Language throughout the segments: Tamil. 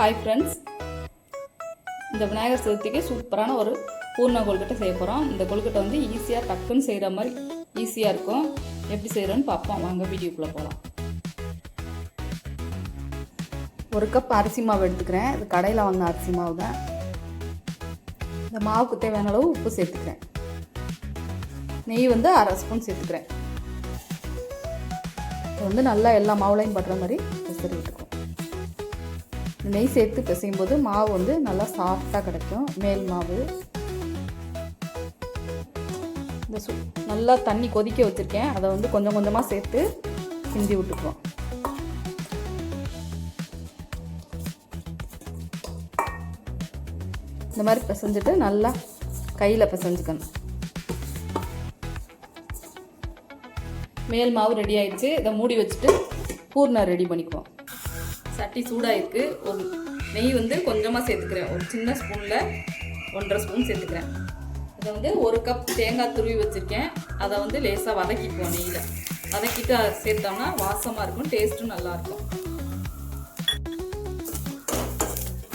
ஹாய் ஃப்ரெண்ட்ஸ் இந்த விநாயகர் சதுர்த்திக்கு சூப்பரான ஒரு பூர்ண கொழுக்கட்டை செய்ய போகிறோம் இந்த கொழுக்கட்டை வந்து ஈஸியாக டக்குன்னு செய்கிற மாதிரி ஈஸியாக இருக்கும். எப்படி செய்கிறோன்னு பார்ப்போம். வாங்க வீடியோக்குள்ளே போகலாம் ஒரு கப் அரிசி மாவு எடுத்துக்கிறேன். இது கடையில் வாங்கின அரிசி மாவு தான். இந்த மாவுக்கு தேவையான அளவு உப்பு சேர்த்துக்கிறேன். நெய் வந்து அரை ஸ்பூன் சேர்த்துக்கிறேன். இது வந்து நல்லா எல்லா மாவுலையும் படுற மாதிரி பெசரி நெய் சேர்த்து பிசையும் போது மாவு வந்து நல்லா சாஃப்டாக கிடைக்கும். மேல் மாவு. இந்த சு நல்லா தண்ணி கொதிக்க வச்சுருக்கேன். அதை வந்து கொஞ்சம் கொஞ்சமாக சேர்த்து கிண்டி விட்டுக்குவோம். இந்த மாதிரி பிசைஞ்சிட்டு நல்லா கையில் பிசைஞ்சுக்கணும். மேல் மாவு ரெடி ஆயிடுச்சு. இதை மூடி வச்சுட்டு பூர்ணம் ரெடி பண்ணிக்குவோம். சட்டி சூடாயிருக்கு. ஒரு நெய் வந்து கொஞ்சமாக சேர்த்துக்கிறேன். ஒரு சின்ன ஸ்பூனில் ஒன்றரை ஸ்பூன் சேர்த்துக்கிறேன். இதை வந்து ஒரு கப் தேங்காய் துருவி வச்சுருக்கேன். அதை வந்து லேசாக வதக்கிக்குவோம் நெய்யில். வதக்கிட்டு அதை சேர்த்தோம்னா வாசமாக இருக்கும் டேஸ்ட்டும் நல்லாயிருக்கும்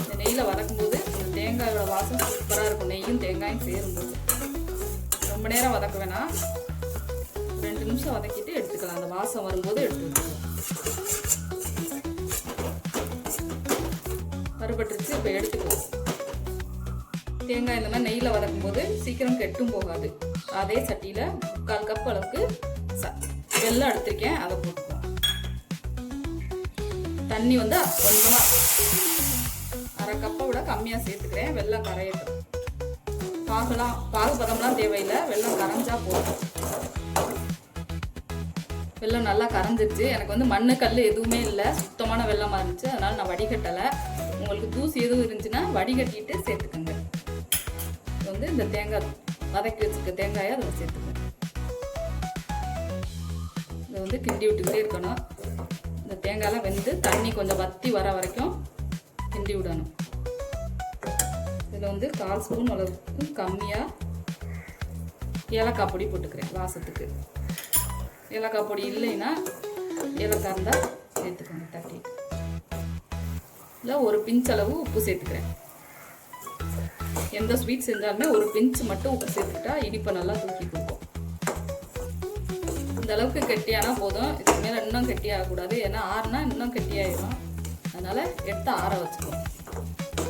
இந்த நெய்யில் வதக்கும்போது இந்த தேங்காயோட வாசம் சூப்பராக இருக்கும். நெய்யும் தேங்காயும் சேரும்போது. ரொம்ப நேரம் வதக்க வேணாம். ரெண்டு நிமிஷம் வதக்கிட்டு எடுத்துக்கலாம். அந்த வாசம் வரும்போது எடுத்து வச்சுக்கலாம். வறுபட்டுருச்சு இப்போ எடுத்துக்கலாம் தேங்காய் இந்த மாதிரி நெய்யில் வதக்கும் போது சீக்கிரம் கெட்டும் போகாது. அதே சட்டியில் முக்கால் கப் அளவுக்கு ச வெள்ளம் எடுத்திருக்கேன் அதை போட்டுக்கலாம் தண்ணி வந்து கொஞ்சமாக அரை கப்பை விட கம்மியாக சேர்த்துக்கிறேன் வெள்ளம் கரையட்டும். பாகலாம் பாகு பதம்லாம் தேவையில்லை வெள்ளம் கரைஞ்சா போதும். வெள்ளம் நல்லா கரைஞ்சிருச்சு. எனக்கு வந்து மண்ணு கல் எதுவுமே இல்லை. சுத்தமான வெள்ளமாக இருந்துச்சு. அதனால் நான் வடிகட்டலை. உங்களுக்கு தூசி எதுவும் இருந்துச்சுன்னா வடிகட்டிட்டு சேர்த்துக்கோங்க. வந்து இந்த தேங்காய் வதக்கி வச்சுருக்க தேங்காயை அதில் சேர்த்துக்கோங்க. இதை வந்து கிண்டி விட்டுக்கிட்டே இருக்கணும். இந்த தேங்காயெல்லாம் வெந்து தண்ணி கொஞ்சம் வத்தி வர வரைக்கும் கிண்டி விடணும். இதில் வந்து கால் ஸ்பூன் அளவுக்கு கம்மியாக ஏலக்காய் பொடி போட்டுக்கிறேன் வாசத்துக்கு. ஏலக்காய் பொடி இல்லைன்னா ஏலக்காய் இருந்தால் இல்லை ஒரு பிஞ்ச் அளவு உப்பு சேர்த்துக்கிறேன். எந்த ஸ்வீட் செஞ்சாலுமே ஒரு பிஞ்ச் மட்டும் உப்பு சேர்த்துக்கிட்டா இனிப்பை நல்லா தூக்கி கொடுக்கும். இந்த அளவுக்கு கெட்டியானா போதும். இதுக்கு மேலே இன்னும் கெட்டியாகக்கூடாது ஏன்னா ஆறுனா இன்னும் கெட்டியாயிடும் அதனால் எடுத்து ஆற வச்சுக்குவோம்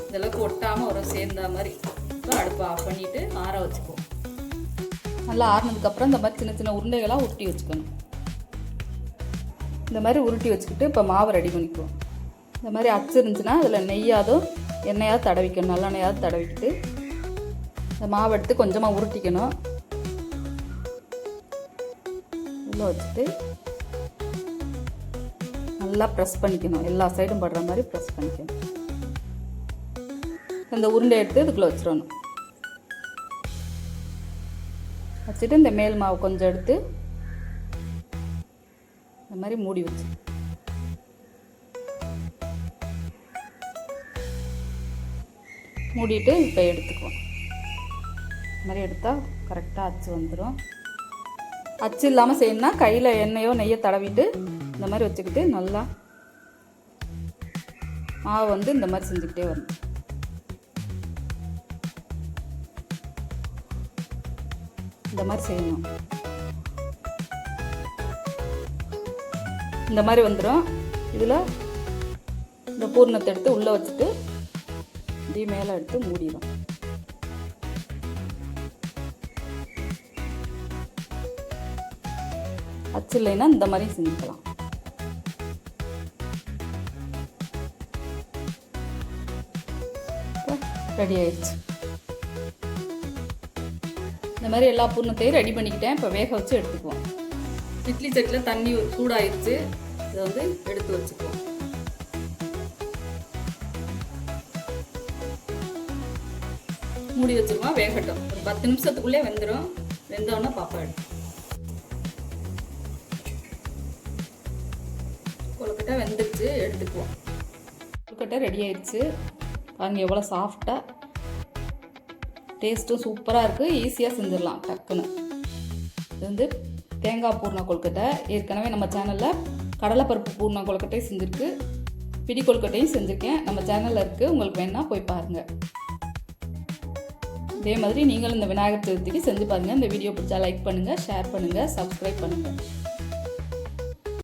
இந்த அளவுக்கு ஒட்டாமல் ஒரு சேர்ந்த மாதிரி இப்போ அடுப்பை ஆஃப் பண்ணிவிட்டு ஆற வச்சுக்குவோம் நல்லா ஆறினதுக்கப்புறம் இந்த மாதிரி சின்ன சின்ன உருண்டைகளாக உருட்டி வச்சுக்கணும். இந்த மாதிரி உருட்டி வச்சுக்கிட்டு இப்போ மாவு ரெடி பண்ணிக்குவோம். இந்த மாதிரி அச்சு இருந்துச்சுன்னா அதில் நெய்யாதும் எண்ணெயாவது தடவிக்கணும் நல்லெண்ணெயாவது தடவிக்கிட்டு இந்த மாவு எடுத்து கொஞ்சமாக உருட்டிக்கணும். உள்ளே வச்சுட்டு நல்லா ப்ரெஸ் பண்ணிக்கணும். எல்லா சைடும் படுற மாதிரி ப்ரெஸ் பண்ணிக்கணும். இந்த உருண்டை எடுத்து இதுக்குள்ளே வச்சிடணும். வச்சுட்டு இந்த மேல் மாவு கொஞ்சம் எடுத்து இந்த மாதிரி மூடி வச்சு மூடிட்டு இப்போ எடுத்துக்குவோம். இந்த மாதிரி எடுத்தால் கரெக்டாக அச்சு வந்துடும் அச்சு இல்லாமல் செய்யணும்னா கையில் எண்ணெயோ நெய்யோ தடவிட்டு இந்த மாதிரி வச்சுக்கிட்டு நல்லா மாவு வந்து இந்த மாதிரி செஞ்சுக்கிட்டே வரணும். இந்த மாதிரி செய்யணும். இந்த மாதிரி வந்துடும் இதில் இந்த பூர்ணத்தை எடுத்து உள்ளே வச்சுட்டு இப்படி மேலே எடுத்து மூடிடும் அச்சு இல்லைன்னா இந்த மாதிரி செஞ்சுக்கலாம். ரெடி ஆயிடுச்சு. இந்த மாதிரி எல்லா பூர்ணத்தையும் ரெடி பண்ணிக்கிட்டேன். இப்போ வேக வச்சு எடுத்துக்குவோம். இட்லி சட்டியில் தண்ணி சூடாயிடுச்சு இதை வந்து எடுத்து வச்சுக்குவோம். மூடி வச்சுருவோம் வேகட்டும். ஒரு பத்து நிமிஷத்துக்குள்ளே வெந்துடும் வெந்தோடனே பாப்பாடு கொழுக்கட்டை வெந்துருச்சு எடுத்துக்குவோம். கொழுக்கட்டை ரெடி ஆயிடுச்சு பாருங்க எவ்வளோ சாஃப்டாக டேஸ்ட்டும் சூப்பராக இருக்குது ஈஸியாக செஞ்சிடலாம் டக்குன்னு. இது வந்து தேங்காய் பூர்ணா கொழுக்கட்டை. ஏற்கனவே நம்ம சேனலில் கடலைப்பருப்பு பூர்ணா கொழுக்கட்டையும் செஞ்சுருக்கு. பிடி கொழுக்கட்டையும் செஞ்சுருக்கேன். நம்ம சேனலில் இருக்குது உங்களுக்கு வேணால் போய் பாருங்கள் இதே மாதிரி நீங்களும் இந்த விநாயகர் சதுர்த்திக்கு செஞ்சு பாருங்கள் இந்த வீடியோ பிடிச்சா லைக் பண்ணுங்கள் ஷேர் பண்ணுங்கள் சப்ஸ்கிரைப் பண்ணுங்கள்